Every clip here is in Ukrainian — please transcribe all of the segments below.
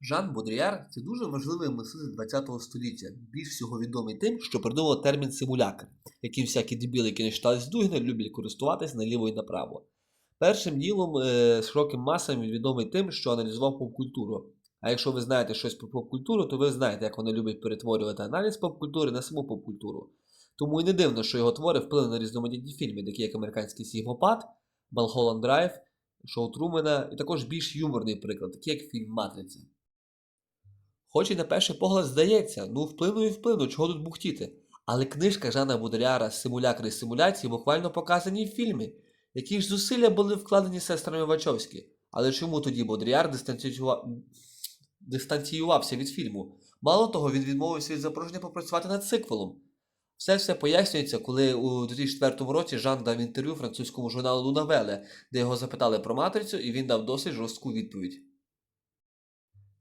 Жан Бодріяр це дуже важливий мислитель ХХ століття, більш всього відомий тим, що придумав термін симулякр, яким всякі дебіли, які не читали Дугіна, люблять користуватись наліво і направо. Першим ділом е, широким масам він відомий тим, що аналізував поп-культуру. А якщо ви знаєте щось про поп-культуру, то ви знаєте, як вони люблять перетворювати аналіз поп-культури на саму поп-культуру. Тому і не дивно, що його твори вплинули на різноманітні фільми, такі як американський Сігмопад, Малхолланд Драйв, Шоу Трумена, і також більш юморний приклад, такий як фільм Матриця. Хоч і на перший погляд здається, ну вплину і вплину, чого тут бухтіти. Але книжка Жана Будряра «Симулякри симуляції буквально показані в фільмі. Які ж зусилля були вкладені сестрами Вачовські. Але чому тоді Бодріар дистанціював... дистанціювався від фільму? Мало того, він відмовився від запрошення попрацювати над сиквелом. Все все пояснюється, коли у 2004 році Жан дав інтерв'ю французькому журналу Лунавеле, де його запитали про матрицю, і він дав досить жорстку відповідь.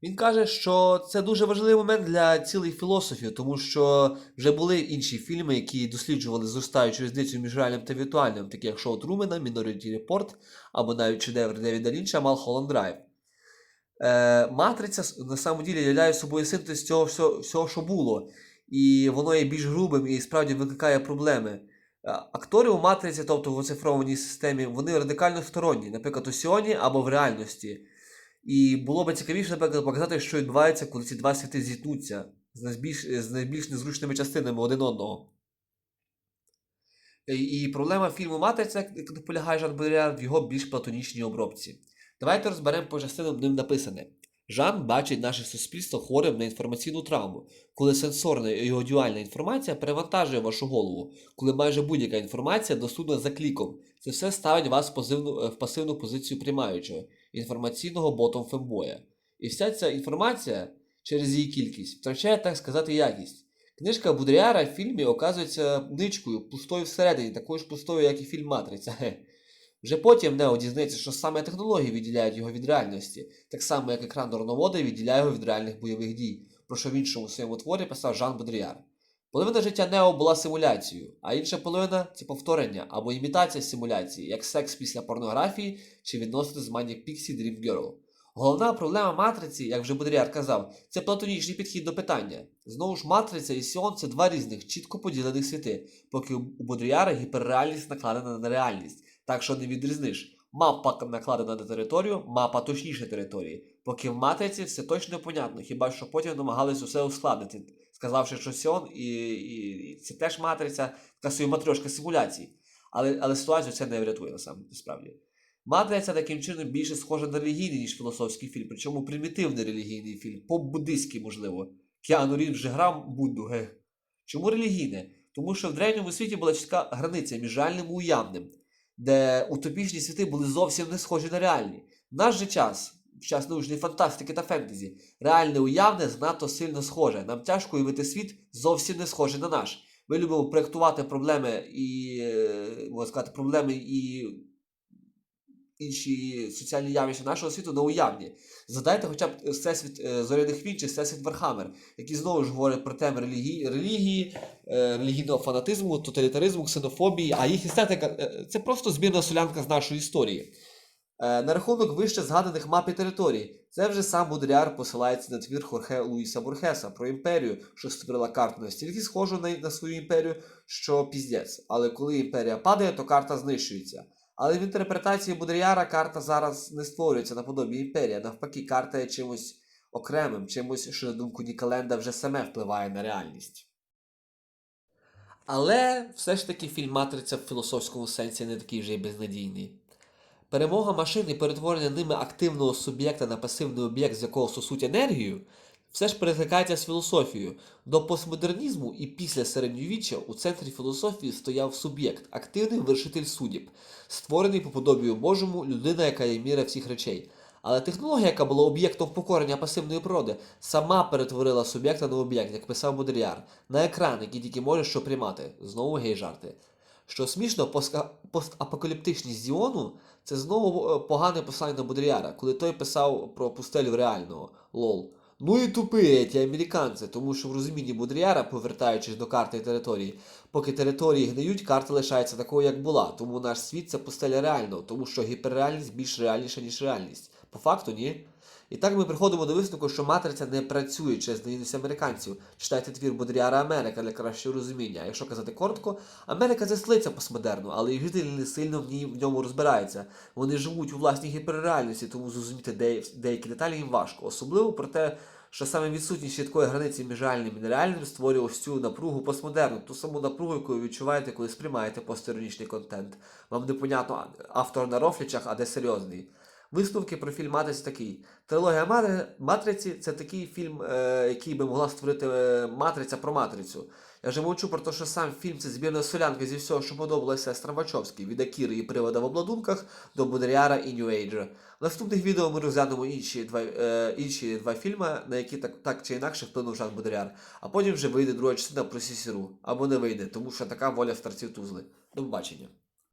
Він каже, що це дуже важливий момент для цілих філософів, тому що вже були інші фільми, які досліджували зростаючу різницю між реальним та віртуальним, такі як Шоу Трумена, Minority Report або навіть шедевр Девіда Лінча Малхолланд Драйв. Е, Матриця на самом ділі являє собою синтез цього всього, всього, що було, і воно є більш грубим і справді викликає проблеми. Е, Актори у матриці, тобто в оцифрованій системі, вони радикально сторонні, наприклад, у Сіоні або в реальності. І було би цікавіше, наприклад, показати, що відбувається, коли ці два світи зіткнуться з найбільш, з найбільш незручними частинами один одного. І, і проблема фільму Матриця, як полягає Жан Бодріар, в його більш платонічній обробці. Давайте розберемо по частинам ним написане. Жан бачить наше суспільство хворим на інформаційну травму, коли сенсорна і аудіальна інформація перевантажує вашу голову, коли майже будь-яка інформація доступна за кліком. Це все ставить вас в е, в пасивну позицію приймаючого, інформаційного ботом фембоя. І вся ця інформація через її кількість втрачає, так сказати, якість. Книжка Будріара в фільмі оказується ничкою, пустою всередині, такою ж пустою, як і фільм Матриця. Вже потім Нео дізнається, що саме технології відділяють його від реальності, так само як екран дурноводи відділяє його від реальних бойових дій, про що в іншому своєму творі писав Жан Бодріар. Половина життя Нео була симуляцією, а інша половина це повторення або імітація симуляції, як секс після порнографії чи відносини з Maniac Pixie Dream Girl. Головна проблема матриці, як вже Бодріар казав, це платонічний підхід до питання. Знову ж матриця і Сіон це два різних, чітко поділених світи, поки у Бодріара гіперреальність накладена на реальність, так що не відрізниш. Мапа накладена на територію, мапа точніше території. Поки в матриці все точно понятно, хіба що потім намагались усе ускладнити, сказавши, що Сіон і, і, і це теж матриця, така собі матрьошка симуляцій. Але, але ситуацію це не врятує насправді. Матриця таким чином більше схожа на релігійний, ніж філософський фільм, причому примітивний релігійний фільм, поп-буддистський, можливо. Кіану Рів вже грав Будду. Чому релігійне? Тому що в древньому світі була чітка границя між реальним і уявним, де утопічні світи були зовсім не схожі на реальні. В наш же час, в час научної фантастики та фентезі, реальне уявне занадто сильно схоже. Нам тяжко уявити світ зовсім не схожий на наш. Ми любимо проєктувати проблеми і, е, можна сказати, проблеми і інші соціальні явища нашого світу на уявні. Згадайте хоча б всесвіт е, зоряних війн чи всесвіт Вархаммер, які знову ж говорять про теми релігії, релігії е, релігійного фанатизму, тоталітаризму, ксенофобії, а їх естетика е, це просто збірна солянка з нашої історії. Е, На рахунок вище згаданих мап і територій, це вже сам Будріар посилається на твір Хорхе Луїса Борхеса про імперію, що створила карту настільки схожу на, на свою імперію, що піздець. Але коли імперія падає, то карта знищується. Але в інтерпретації Будріяра карта зараз не створюється наподобі імперії. Навпаки, карта є чимось окремим, чимось, що, на думку Ніколенда, вже саме впливає на реальність. Але все ж таки фільм Матриця в філософському сенсі не такий вже й безнадійний. Перемога машин і перетворення ними активного суб'єкта на пасивний об'єкт, з якого сосуть енергію, все ж перекликається з філософією. До постмодернізму і після середньовіччя у центрі філософії стояв суб'єкт, активний вершитель судіб, створений по подобію Божому людина, яка є міра всіх речей. Але технологія, яка була об'єктом покорення пасивної природи, сама перетворила суб'єкта на об'єкт, як писав Бодріяр, на екран, який тільки може що приймати. Знову гей-жарти. Що смішно, постапокаліптичність Зіону це знову е, погане послання на Бодріяра, коли той писав про пустелю реального. Лол. Ну і тупи ті американці, тому що в розумінні Бодріяра, повертаючись до карти території, поки території гниють, карта лишається такою, як була. Тому наш світ це постеля реального, тому що гіперреальність більш реальніша, ніж реальність. По факту, ні. І так ми приходимо до висновку, що матриця не працює через наївність американців. Читайте твір Бодріара Америка для кращого розуміння. Якщо казати коротко, Америка столиця постмодерну, але і жителі не сильно в, ній, в ньому розбираються. Вони живуть у власній гіперреальності, тому зрозуміти дея- деякі деталі їм важко. Особливо про те, що саме відсутність чіткої границі між реальним і нереальним створює ось цю напругу постмодерну, ту саму напругу, яку ви відчуваєте, коли сприймаєте постіронічний контент. Вам непонятно, автор на рофлічах, а де серйозний. Висновки про фільм Матриці такий. Трилогія Матриці це такий фільм, е, який би могла створити е, Матриця про матрицю. Я вже мовчу про те, що сам фільм це збірна солянка зі всього, що подобалося Страмбачовській, від Акіри і привода в обладунках до Бодріара і Нью-Ейджа. В наступних відео ми розглянемо інші два, е, інші два фільми, на які так, так чи інакше вплинув Жан Бодріар. А потім вже вийде друга частина про Сісіру. Або не вийде, тому що така воля старців Тузли. До побачення.